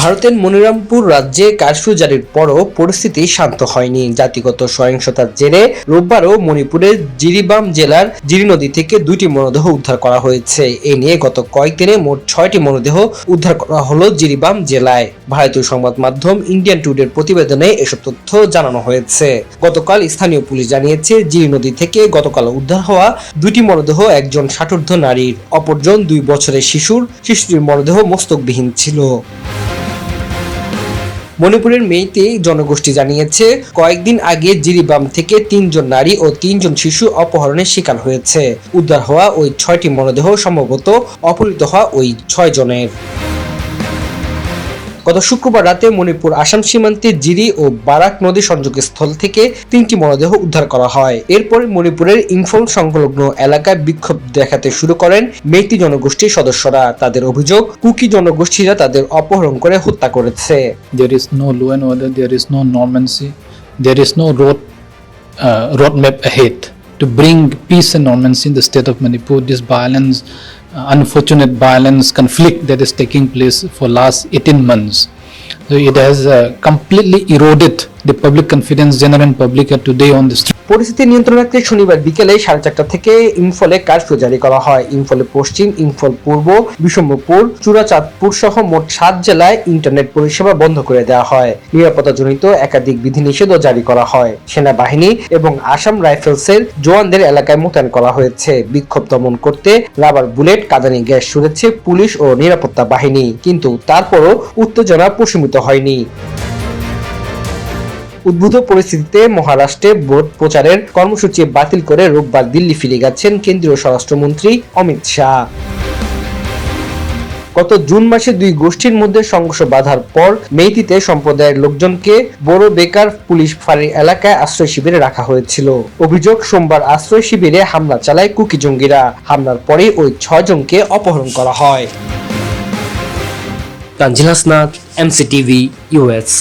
ভারতের মনিরামপুর রাজ্যে কারফিউ জারির পরও পরিস্থিতি শান্ত হয়নি। জাতিগত সহিংসতার জেরে রোববারও মণিপুরের জিরিবাম জেলার জিরি নদী থেকে দুইটি মরদেহ উদ্ধার করা হয়েছে। এ নিয়ে গত কয়েকদিনে মোট ছয়টি মরদেহ উদ্ধার করা হলো জিরিবাম জেলায়। ভারতীয় সংবাদ মাধ্যম ইন্ডিয়ান টুডের প্রতিবেদনে এসব তথ্য জানানো হয়েছে। গতকাল স্থানীয় পুলিশ জানিয়েছে, জিরি নদী থেকে গতকাল উদ্ধার হওয়া দুটি মরদেহ একজন ষাটোর্ধ নারীর, অপরজন দুই বছরের শিশুর। শিশুটির মরদেহ মস্তকবিহীন ছিল। মণিপুরের মেয়েতে জনগোষ্ঠী জানিয়েছে, কয়েকদিন আগে জিরিবাম থেকে তিনজন নারী ও তিনজন শিশু অপহরণের শিকার হয়েছে। উদ্ধার হওয়া ওই ছয়টি মরদেহ সম্ভবত অপহৃত হওয়া ওই ছয় জনের গত শুক্রবার রাতে মণিপুর আসাম সীমান্তে জিরি ও বারাক নদী সংযোগস্থল থেকে তিনটি মরদেহ উদ্ধার করা হয়। এরপর মণিপুরের ইম্ফল সংলগ্ন এলাকায় বিক্ষোভ দেখাতে শুরু করেন মেইতি জনগোষ্ঠীর সদস্যরা। তাদের অভিযোগ কুকি জনগোষ্ঠীরা তাদের অপহরণ করে হত্যা করেছে। There is no law and order, there is no normalcy, there is no road uh, roadmap ahead to bring peace and normalcy in the state of Manipur. This violence, unfortunate violence, conflict that is taking place for last 18 months. So it has uh, completely eroded the public confidence, general public today on the street. পরিস্থিতি নিয়ন্ত্রণ রাখতে শনিবার বিকেলে সাড়ে চারটা থেকে ইম্ফলে curfew জারি করা হয়। ইম্ফলে পশ্চিম, ইম্ফল পূর্ব বিষম্বপুর চূড়াচাঁদপুর সহ মোট সাত জেলায় ইন্টারনেট পরিষেবা বন্ধ করে দেওয়া হয়। নিরাপত্তাজনিত একাধিক বিধিনিষেধও জারি করা হয়। সেনাবাহিনী এবং আসাম রাইফেলসের জওয়ানদের এলাকায় মোতায়েন করা হয়েছে। বিক্ষোভ দমন করতে রাবার বুলেট, কাঁদানি গ্যাস ছুড়েছে পুলিশ ও নিরাপত্তা বাহিনী। কিন্তু তারপরও উত্তেজনা প্রশমিত হয়নি। উদ্ভূত পরিস্থিতিতে মহারাষ্ট্রে ভোট প্রচারের কর্মসূচি বাতিল করে রোববার দিল্লি ফিরে গেছেন কেন্দ্রীয় স্বরাষ্ট্রমন্ত্রী অমিত শাহ। গত জুন মাসে দুই গোষ্ঠীর মধ্যে সংঘর্ষ বাধার পর মেইতিতে সম্প্রদায়ের লোকজনকে বড় বেকার পুলিশ ফাঁড়ির এলাকায় আশ্রয় শিবিরে রাখা হয়েছিল। অভিযোগ, সোমবার আশ্রয় শিবিরে হামলা চালায় কুকি জঙ্গিরা। হামলার পরে ওই ছয়জনকে অপহরণ করা হয়। Tanzil Hasnat MCTV US